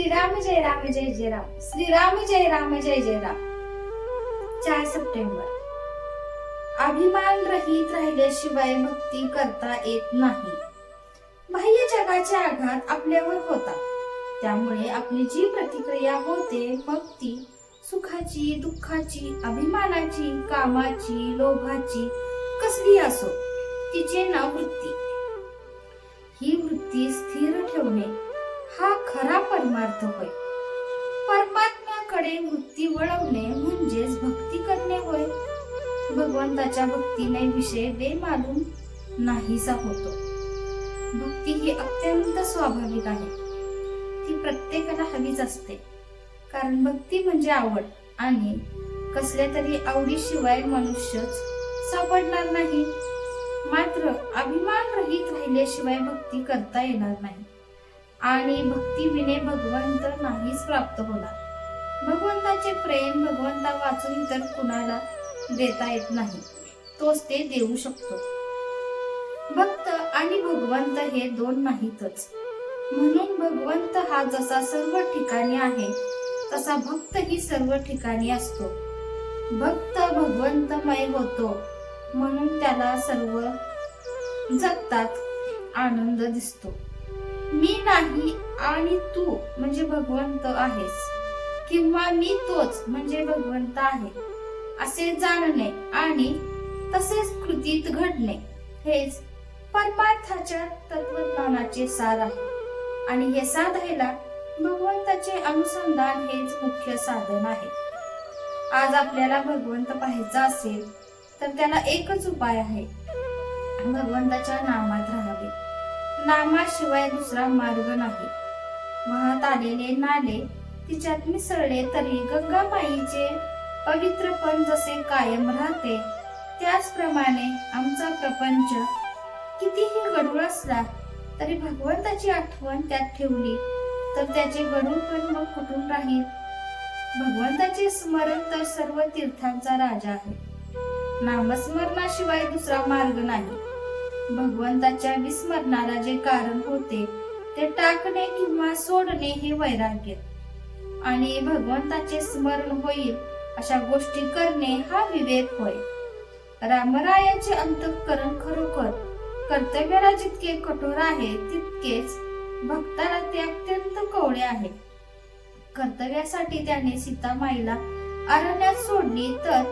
श्रीराम जय राम जय जय राम श्रीराम जय राम जय जय राम चार सप्टेंबर. अभिमान रहित राहिल्याशिवाय भक्ती करता येत नाही. बाह्य जगाचे आघात आपल्यावर होतात. त्यामुळे आपली जी प्रतिक्रिया होते मग ती सुखाची दुःखाची अभिमानाची कामाची लोभाची कसली असो तिचे नाव वृत्ती. ही वृत्ती स्थिर ठेवणे हा खरा परमार्थ होय. परमात्म्याकडे वृत्ती वळवणे म्हणजेच भक्ती करणे होय. भगवंताच्या भक्तीने विषय बेमालूम नाहीसा होतो. भक्ती ही अत्यंत स्वाभाविक आहे. ती प्रत्येकाला हवीच असते. कारण भक्ती म्हणजे आवड आणि कसल्या तरी आवडीशिवाय मनुष्यच सापडणार नाही. मात्र अभिमान रहित राहिल्याशिवाय भक्ती करता येणार नाही. आणि भक्ती विने भगवंत नाहीच प्राप्त होणार. भगवंताचे प्रेम भगवंता वाचून तर कुणाला देता येत नाही तोच ते देऊ शकतो. भक्त आणि भगवंत हे दोन नाहीतच. म्हणून भगवंत हा जसा सर्व ठिकाणी आहे तसा भक्त ही सर्व ठिकाणी असतो. भक्त भगवंतमय होतो म्हणून त्याला सर्व जगतात आनंद दिसतो. मी नाही आणि तू म्हणजे भगवंत आहेस. किंवा मी तोच म्हणजे भगवंत आहे. असे जाणणे आणि तसेच कृतीत घडणे हेच परमार्थाच्या तत्वज्ञानाचे सार आहे. आणि हे साधायला भगवंताचे अनुसंधान हेच मुख्य साधन आहे. आज आपल्याला भगवंत पाहायचा असेल तर त्याला एकच उपाय आहे. भगवंताच्या नामात राहावे. नामाशिवाय दुसरा मार्ग नाही. वाहत आलेले नाले तिच्यात मिसळले तरी गंगामाईचे पवित्रपण जसे कायम राहते त्याचप्रमाणे आमचा प्रपंच कितीही गडूळ असला तरी भगवंताची आठवण त्यात ठेवली तर त्याचे गडूळपण मग कुठून राहील? भगवंताचे स्मरण तर सर्व तीर्थांचा राजा आहे. नामस्मरणाशिवाय दुसरा मार्ग नाही. भगवंताच्या विस्मरणाला जे कारण होते ते टाकणे किंवा सोडणे हे वैराग्य. आणि भगवंताचे स्मरण होईल अशा गोष्टी करणे हा विवेक होय. रामरायाचे अंतःकरण खरोखर कर्तव्याला जितके कठोर आहे तितकेच भक्ताला ते अत्यंत कवळे आहे. कर्तव्यासाठी त्याने सीतामाईला अरण्यात सोडली तर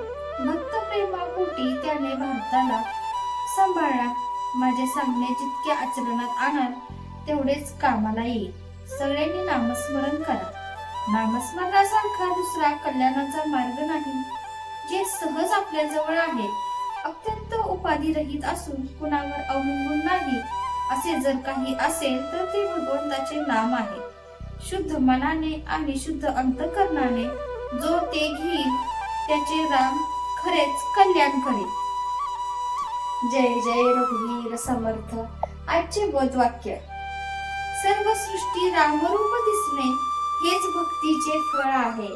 भक्त प्रेमापोटी त्याने भारताला सांभाळला. माझे सांगणे जितके आचरणात आणाल तेवढेच कामाला येईल. सगळ्यांनी नामस्मरण करा. नामस्मरणासारखा दुसरा कल्याणाचा मार्ग नाही. जे सहज आपल्या जवळ आहे अत्यंत उपाधिरहित असून कुणावर अवलंबून नाही. असे जर काही असेल तर ते भगवंताचे नाम आहे. शुद्ध मनाने आणि शुद्ध अंतकरणाने जो ते घेईल त्याचे राम खरेच कल्याण करेल. जय जय रघुवीर समर्थ. आजचे बोधवाक्य सर्व सृष्टी रामरूप दिसणे हेच भक्तीचे फळ आहे.